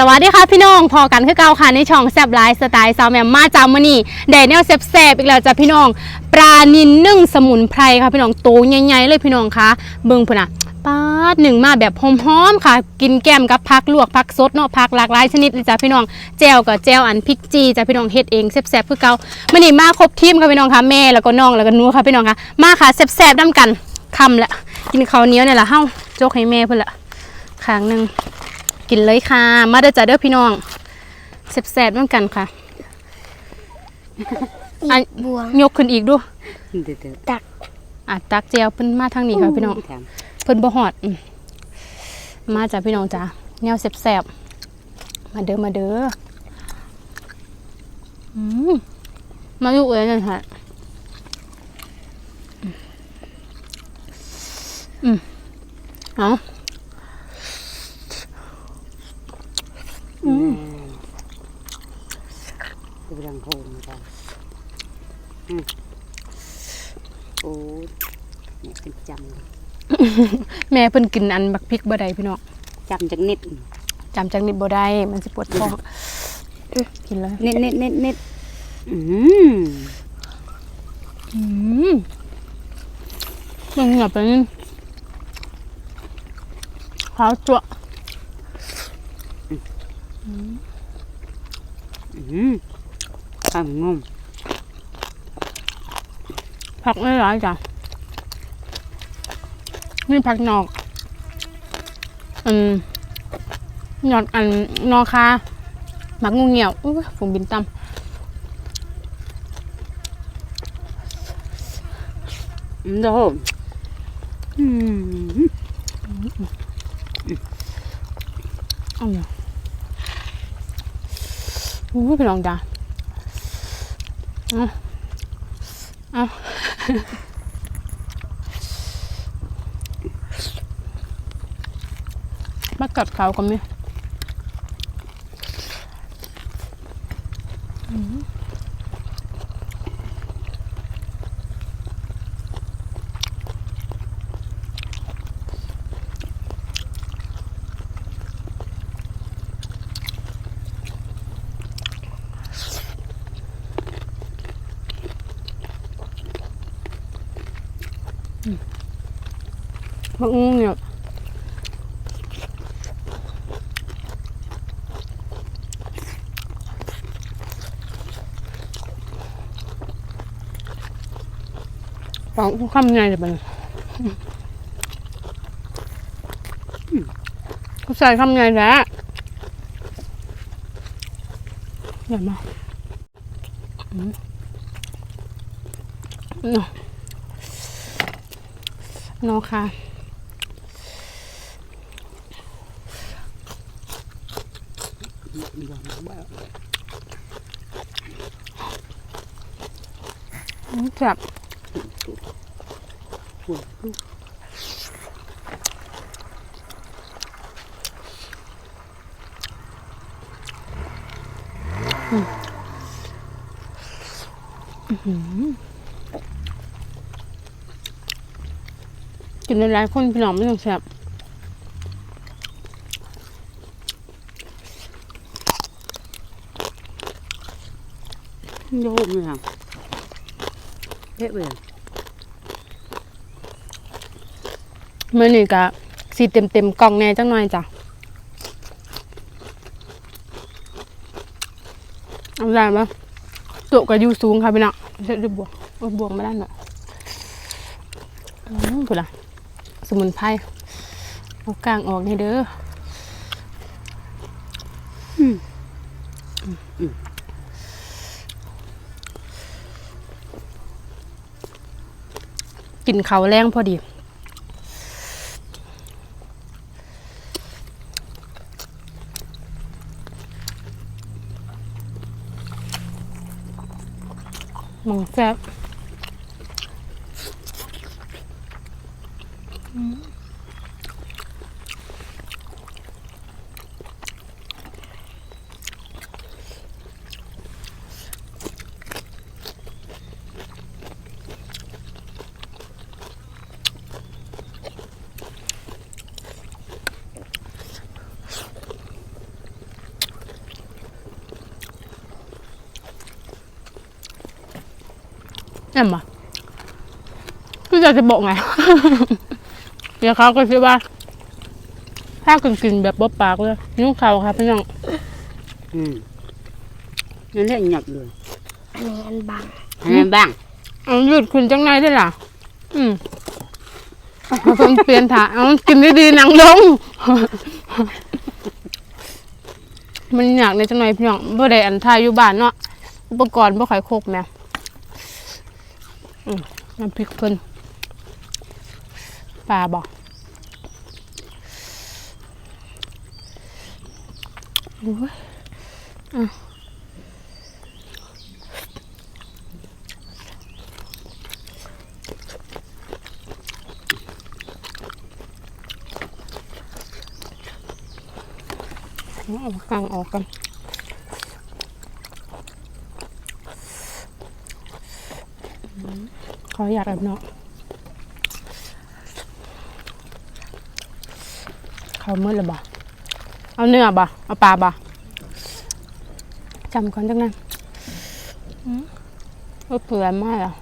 สวัสดีค่ะพี่น้องพอกันคือเก่าค่ะในช่องแซบไลฟ์สไตล์สาวแมมมาจามอนี่แดเนียลแซบๆอีกแล้วจ้ะพี่น้อง ปลานินนึ่งสมุนไพรค่ะพี่น้องโตใหญ่ๆเลยพี่น้องคะเบิ่งพุ่นน่ะปาดหนึ่งมาแบบหอมๆค่ะ กินแก้มกับผักลวกผักสดเนาะผักหลากหลายชนิดเลยจ้ะพี่น้องแจวกับแจวอันพริกจีจ้ะพี่น้องเฮ็ดเองแซ่บๆคือเก่ามื้อนี้มาครบทีมค่ะพี่น้องค่ะแม่แล้วก็น้องแล้วก็นูค่ะพี่น้องค่ะมาค่ะแซ่บๆนํกันคำละกินข้าวเหนียวเนี่ยละเฮ้าโจกให้แม่เพิ่นละข้างหนึ่ง กินเลยค่ะ มาเด้อจ้าเด้อพี่น้องแซ่บๆเหมือนกันค่ะอันบวงยกขึ้นอีกดูเดี๋ยวเดี๋ยวตักอะตักเจียวเพิ่นมาทางนี้ค่ะพี่น้องถามเพิ่นบ่ฮอดอืมมาจ้าพี่น้องจ้าแนวแซ่บๆมาเด้อมาเด้ออืมมาอยู่เอ้ยนั่นค่ะอืมเอา อืมดูรังโคนมาจ้ะอืมโอ้ยเนี่ยเป็นจำเลย แม่ เพิ่นกินอันบักพริกบ่ได้พี่น้องจำจากนิดจำจังนิดบ่ได้มันสิปวดท้องอื้อกินเลยนิดนิดนิดนิดอืมอืมมันเหงียบไปนิดขาวจั่วอืมข้ามงมผักไม่หลายจ้ะนี่ผักนอก อันยอดอันนอคาหมักงูเหี่ยวอุ้ยฝูงบินตอืมเดี๋ยวอืมำอ้าวอุ้ยพี่ลองจ้ะเอาเอา มากัดเขากันไหมบักงูเนี่ย ฟังคำไงเดี๋ยวมันเขาใส่คำไงแหล้วอย่ามาอืมเนาเนาะค่ะจับ กกินหลายๆคนพี่น้องไม่ต้องแซ่บโยมเลยค่ะเอ๊ะเว้ย เมื่อนี้ก็สีเต็มเต็มๆกล่องแน่จังหน่อยจ้ะเอาได้ไหมตัวก็อยู่สูงค่ะพี่น้องเช็ดด้วยบวกบวกมาด้หน่อยอืมพูดละสมุนไพรเอากลางออกนี่เด้ออกินเขาแรงพอดี หมอง แซ่บ นั่นบ่คือจะจะบอกไง เดี๋ยวเขาก็คิดว่า ถ้ากินกินแบบบ๊ปากเลยนุ่งเขาครับพี่น้องอืมนั่นแหละหยักเลยอันนี้อันบางอันนั้นบ้างเอาหยุดคุณจังไงได้ล่ะ อืมเอาเพิ่นเปลี่ยนถาเอากินดีๆหนังลง มันอยากในจังไงพี่น้องบ่ได้อันทายอยู่บ้านเนาะอุปกรณ์บ่ค่อยครบแหม่อืม น้ำพริกเพิ่นปลาบ่โอ้ยอะเอากางออกกัน ข ออยากแบบเนาะเขาเมื่อหรือบ่เอาเนื้อบ่เอาปลาบ่จำก่อนจังนั้นอืมก็เปื่อยมากอะ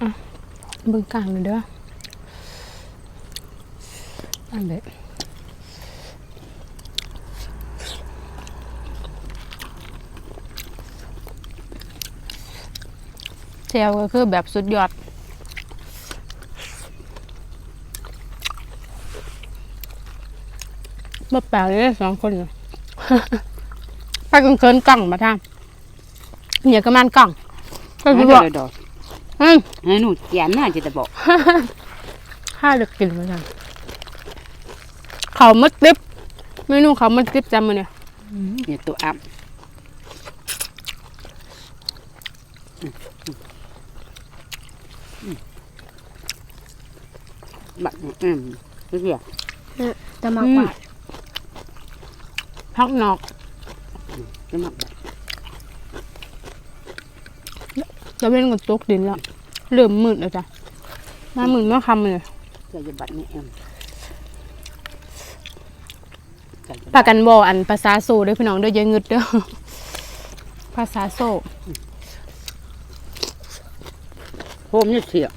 อะเบิ่งกลางเลยเด้ออันเด็ด เซลก็คือแบบสุดยอด มาแปลกเลยสองคนเนี่ยไปกันเคินกล่องมาทำเนี่ยก็มันกล่องก็ไม่คือได้บอกเลยดอกอืมให้หนูเขียนน่าจะจะบอกข้าเด็กกินมาทำเขามัดติ๊บเมนูเขามัดติ๊บจำมาเนี่ยเนี่ยตัวอัพ บักอืมเรื่อยจะมากกว่าพักนอกๆจะหมักบักจะเป็นกับตกดินแล้วเริ่มมืดแล้วจ้ะมามืดเมื่อคำเลยจะจะบักนี่เอ็มจะจะปากันบออันภาษาโซเด้อพี่น้องเด้ออยังงึดเด้อภาษาโซโฮมนี่เสีย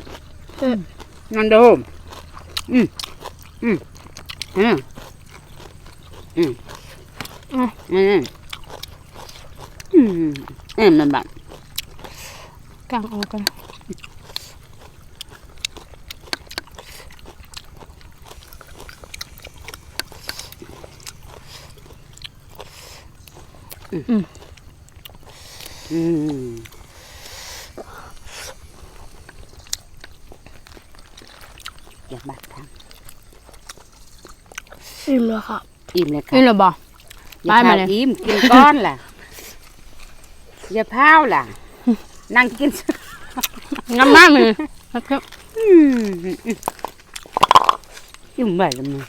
นั่นเด้อโฮม อืมอืมอืมอืมอะอืมอืมเอ็มมัน บักกลางออกกันอืมอย่าบักทางอิ่มแล้วครับอิ่มเลยค่ะนี่เหรอบ่อย่าไปมาพาเลยอิ่มกินก้อนล่ะ อย่าพาวล่ะ นั่งกินงามมากเลยครับอืมอิ่มไปแล้วมึง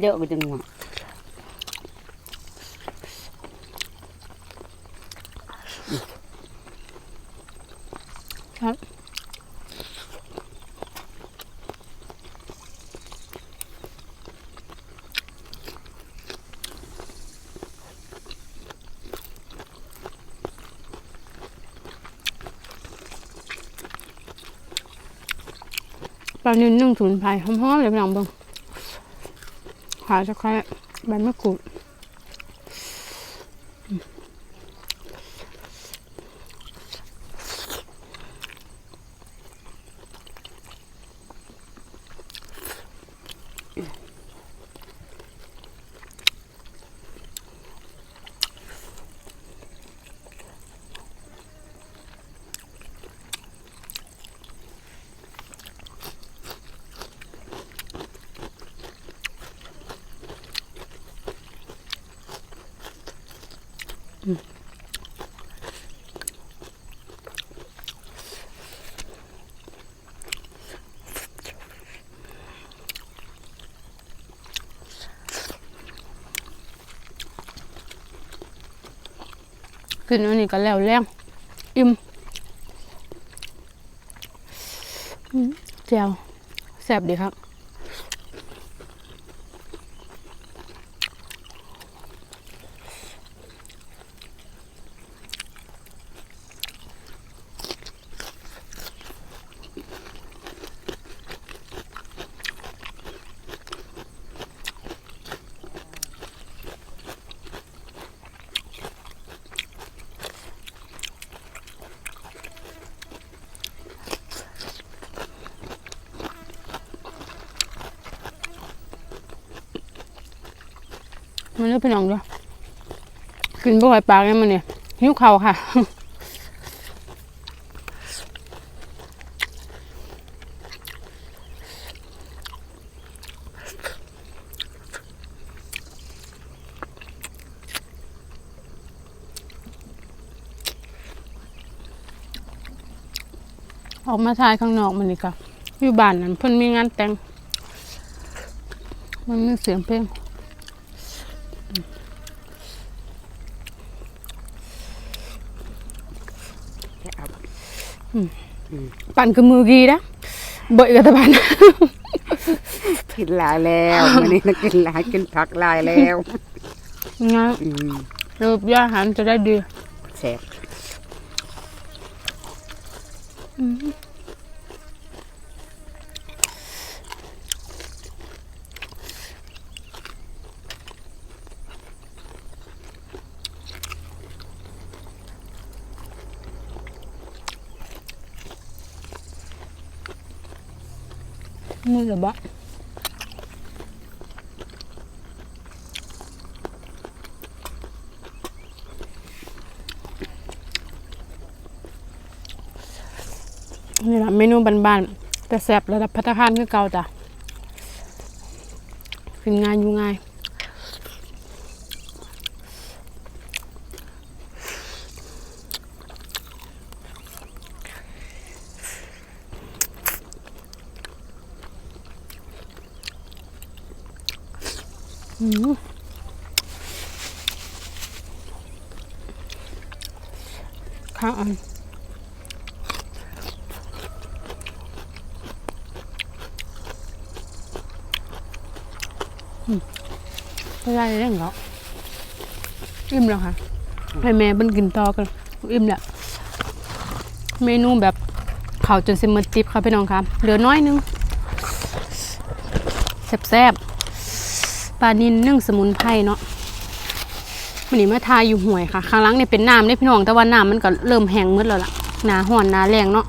เยอะไปจังหวะ ลานิ่นึ่งถุนไผ่หอมๆเลยพี่น้องเบิ่งขาจะคล้ายใบมะกรูด กินอันนี้ก็แล้วแรงอิ่มแจ่วแซ่บดีครับ มันเลือกพี่น้องด้วยกินบ่ไหวปากเนี่ยมันเนี่ยหิ้วเข่าค่ะออกมาทายข้างนอกมันนี่ค่ะอยู่บ้านนั่นเพิ่นมีงานแต่ง มันมีเสียงเพลง แค่เอา ปั่นกับมือกีนะเบยกับตะบันกินหลายแล้วมันนี้นะกินหลายกินผักหลายแล้วงั้นอืมระบบย่าอาหารจะได้ดีแซ่บ มือหรือบ่นี่แหละเมนูบ้านๆแต่แซ่บระดับพัฒนาการคือเก่าจ้ะกินง่ายอยู่ง่าย ข้าวอันอืมไม่ได้เลยเหรออิ่มแล้วค่ะให้แม่เพิ่นกินต่อกันอิ่มแล้วเมนูแบบข้าวจนเสมอจิบค่ะพี่น้องครับเหลือน้อยนึงแซ่บๆ ปลานินนึ่งสมุนไพรเนาะมันนี้มาทายอยู่ห่วยค่ะข้างหล่างเนี่ยเป็นน้ำเนี่ยพี่น้องแต่ว่าน้ำมันก็เริ่มแห้งหมืดแล้วล่ะหนาห่อนหนาแรงเนาะ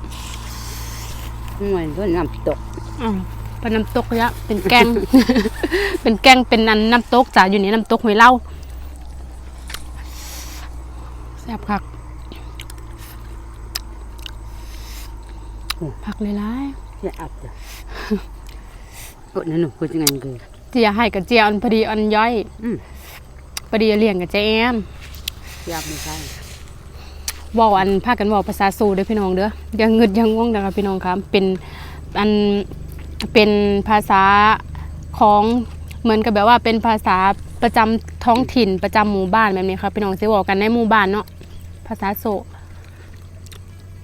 เหมือนก็น้ำตกอ่าเป็นน้ำตกยะเป็นแกง เป็นแกงเป็นนันน้ำตกจ้ะอยู่นี่น้ำตกหวยเล่าแซ่บคักผักเลยล่ะแค่อับจ้ะโอ้นั่นหนูพูดยังไงคือ เจียให้กับเจียอันพอดีอันย่อยอืม พอดีเลี้ยงกับเจแอนยับไม่ใช่เว่าอันพากันเว่าภาษาสูเด้อพี่น้องเด้ออยังงึดอยังง่วงนะครับพี่น้องครับเป็นอันเป็นภาษาของเหมือนกับแบบว่าเป็นภาษาประจำท้องถิ่นประจำหมู่บ้านแบบนี้ครับพี่น้องสิเว้ากันในหมู่บ้านเนาะภาษาโซ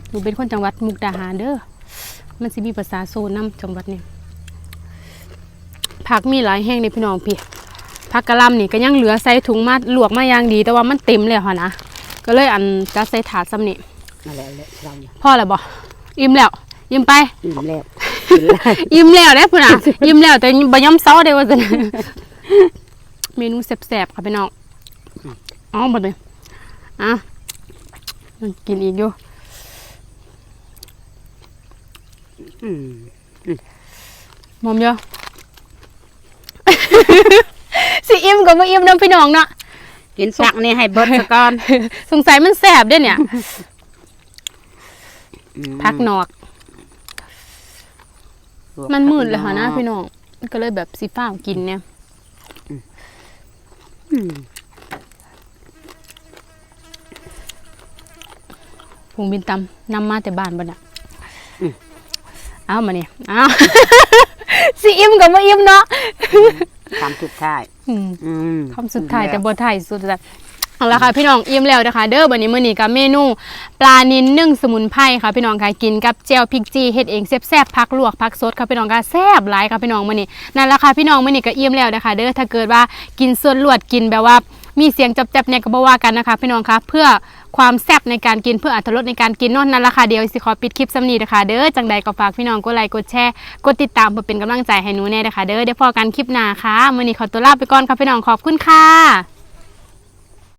หนูเป็นคนจังหวัดมุกดาหารเด้อมันสิมีภาษาโซนํจังหวัดนี้ ผักมีหลายแห้งในพี่น้องพี่ผักกะหล่ำนี่ก็ยังเหลือใส่ถุงมาลวกมาอย่างดี แต่ว่ามันเต็มแล้วค่ะนะก็เลยอันจะใส่ถาดซ้ำนี่นั่นแหละแหละเราเนี่ยพ่ออะไรบ่อิ่มแล้วอิ่มไปอิ่มแล้วกินแล้วอิ่มแล้วได้อพุ่นน่ะอิ่มแล้วแต่บ่ยอมเซาได้ว่าซั่นเมนูแซ่บๆค่ะพี่น้องอ๋อบ่เลยอะยังกินอีกอยู่อืมมอมเยอะ สิอิ่มก็บ่อิ่มนํพี่น้องเนาะกินสักนี่ให้เบิดซะก่อนสงสัยมันแซ่บเด้อเนี่ยอืพักนอก มันมืดเลยค่ะนะพี่น้องมันก็เลยแบบสิฟ้าวกินเนี่ยอืมผงบินตำนำมาแต่บ้านบ่น่ะเอามาเนี่ยเอาสิอิ่มกับบ่อิ่มเนาะ คำสุดท้ายอืมอืมคำสุดท้ายแต่บ่ท้ายสุดแต่เอาละค่ะพี่น้องอิ่มแล้วนะคะ เด้อบัดนี้มื้อนี้กับเมนู ปลานินนึ่งสมุนไพรค่ะพี่น้องค่ะกินกับแจ่วพริกจีเฮ็ดเองแซ่บๆผักลวกผักสดค่ะพี่น้องค่ะแซ่บหลายค่ะพี่น้องมื้อนี้นั่นละค่ะพี่น้องมื้อนี้ก็อิ่มแล้วนะคะ เด้อถ้าเกิดว่ากินส่วนลวดกินแบบว่า มีเสียงจับๆเนี่ยก็บ่ว่ากันนะคะ พี่น้องค่ะเพื่อ ความแซ่บในการกินเพื่ออรรถรสในการกินนอนนั่นละค่ะเดี๋ยวสิขอปิดคลิปสำนีนะคะเด้อจังใดก็ฝากพี่น้องกดไลค์กดแชร์กดติดตามเพื่อเป็นกำลังใจให้หนูแน่นะคะเด้อเดี๋ยวพอกันคลิปหน้าค่ะมื่อนี้ขอตัวลาไปก่อนค่ะพี่น้องขอบคุณค่ะ